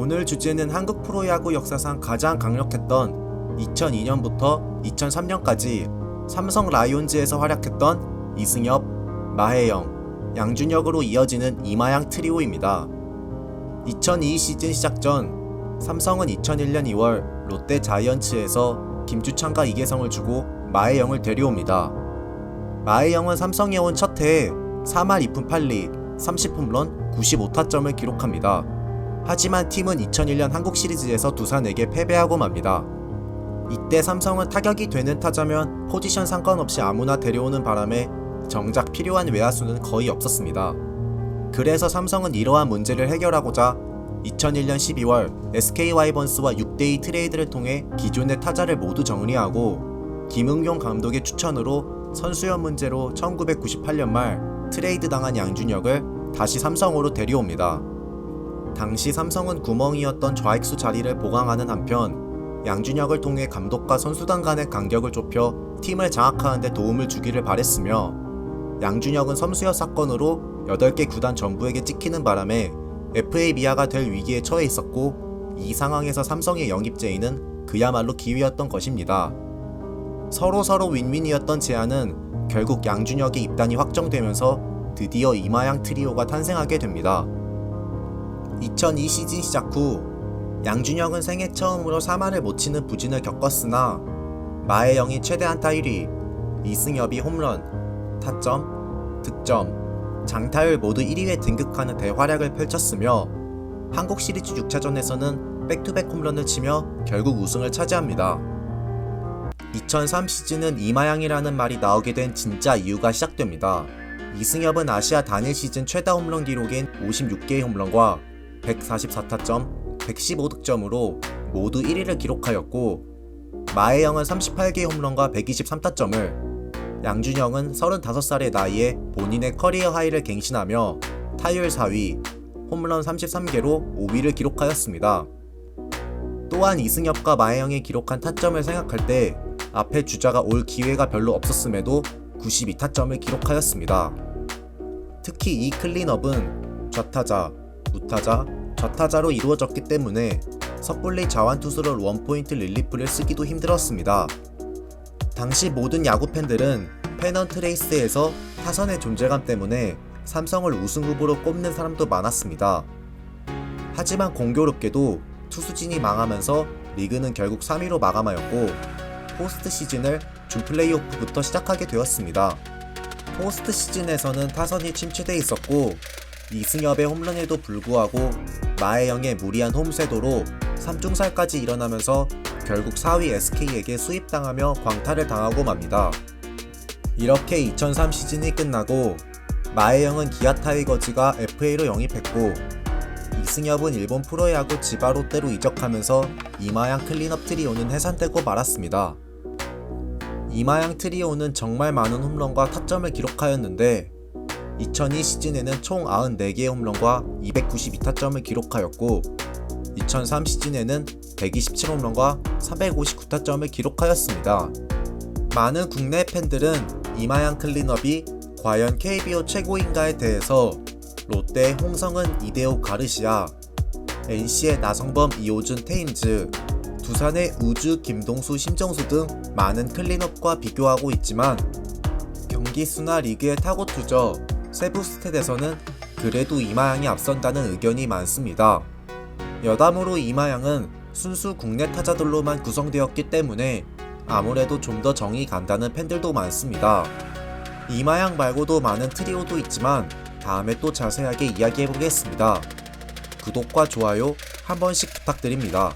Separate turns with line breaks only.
오늘 주제는 한국 프로야구 역사상 가장 강력했던 2002년부터 2003년까지 삼성 라이온즈에서 활약했던 이승엽, 마혜영, 양준혁으로 이어지는 이마양 트리오입니다. 2002 시즌 시작 전 삼성은 2001년 2월 롯데 자이언츠에서 김주창과 이계성을 주고 마혜영을 데려옵니다. 마혜영은 삼성에 온 첫 해에 3할 2푼 8리 30홈런 95타점을 기록합니다. 하지만 팀은 2001년 한국 시리즈에서 두산에게 패배하고 맙니다. 이때 삼성은 타격이 되는 타자면 포지션 상관없이 아무나 데려오는 바람에 정작 필요한 외야수는 거의 없었습니다. 그래서 삼성은 이러한 문제를 해결하고자 2001년 12월 SK 와이번스와 6대2 트레이드를 통해 기존의 타자를 모두 정리하고 김응용 감독의 추천으로 선수연 문제로 1998년 말 트레이드 당한 양준혁을 다시 삼성으로 데려옵니다. 당시 삼성은 구멍이었던 좌익수 자리를 보강하는 한편 양준혁을 통해 감독과 선수단 간의 간격을 좁혀 팀을 장악하는 데 도움을 주기를 바랬으며 양준혁은 섬수여 사건으로 8개 구단 전부에게 찍히는 바람에 FA 미아가 될 위기에 처해 있었고 이 상황에서 삼성의 영입 제의는 그야말로 기회였던 것입니다. 서로 서로 윈윈이었던 제안은 결국 양준혁의 입단이 확정되면서 드디어 이마양 트리오가 탄생하게 됩니다. 2002 시즌 시작 후 양준혁은 생애 처음으로 3할을 못 치는 부진을 겪었으나 마혜영이 최대 안타 1위, 이승엽이 홈런, 타점, 득점, 장타율 모두 1위에 등극하는 대활약을 펼쳤으며 한국 시리즈 6차전에서는 백투백 홈런을 치며 결국 우승을 차지합니다. 2003 시즌은 이마양이라는 말이 나오게 된 진짜 이유가 시작됩니다. 이승엽은 아시아 단일 시즌 최다 홈런 기록인 56개의 홈런과 144타점, 115득점으로 모두 1위를 기록하였고 마혜영은 38개의 홈런과 123타점을 양준영은 35살의 나이에 본인의 커리어 하이를 갱신하며 타율 4위, 홈런 33개로 5위를 기록하였습니다. 또한 이승엽과 마혜영이 기록한 타점을 생각할 때 앞에 주자가 올 기회가 별로 없었음에도 92타점을 기록하였습니다. 특히 이 클린업은 좌타자, 우타자, 좌타자로 이루어졌기 때문에 섣불리 자완 투수로 원포인트 릴리프를 쓰기도 힘들었습니다. 당시 모든 야구 팬들은 페넌트 레이스에서 타선의 존재감 때문에 삼성을 우승 후보로 꼽는 사람도 많았습니다. 하지만 공교롭게도 투수진이 망하면서 리그는 결국 3위로 마감하였고 포스트 시즌을 준 플레이오프부터 시작하게 되었습니다. 포스트 시즌에서는 타선이 침체돼 있었고 이승엽의 홈런에도 불구하고 마혜영의 무리한 홈쇄도로 3중살까지 일어나면서 결국 4위 SK에게 수입당하며 광탈을 당하고 맙니다. 이렇게 2003 시즌이 끝나고 마혜영은 기아 타이거즈가 FA로 영입했고 이승엽은 일본 프로야구 지바 롯데로 이적하면서 이마양 클린업 트리오는 해산되고 말았습니다. 이마양 트리오는 정말 많은 홈런과 타점을 기록하였는데 2002 시즌에는 총 94개의 홈런과 292타점을 기록하였고 2003 시즌에는 127홈런과 359타점을 기록하였습니다. 많은 국내 팬들은 이마양 클린업이 과연 KBO 최고인가에 대해서 롯데 홍성은 이대호 가르시아, NC의 나성범 이호준 테임즈, 두산의 우주 김동수 심정수 등 많은 클린업과 비교하고 있지만 경기 수나 리그의 타고 투저 세부 스탯에서는 그래도 이마양이 앞선다는 의견이 많습니다. 여담으로 이마양은 순수 국내 타자들로만 구성되었기 때문에 아무래도 좀 더 정이 간다는 팬들도 많습니다. 이마양 말고도 많은 트리오도 있지만 다음에 또 자세하게 이야기해 보겠습니다. 구독과 좋아요 한 번씩 부탁드립니다.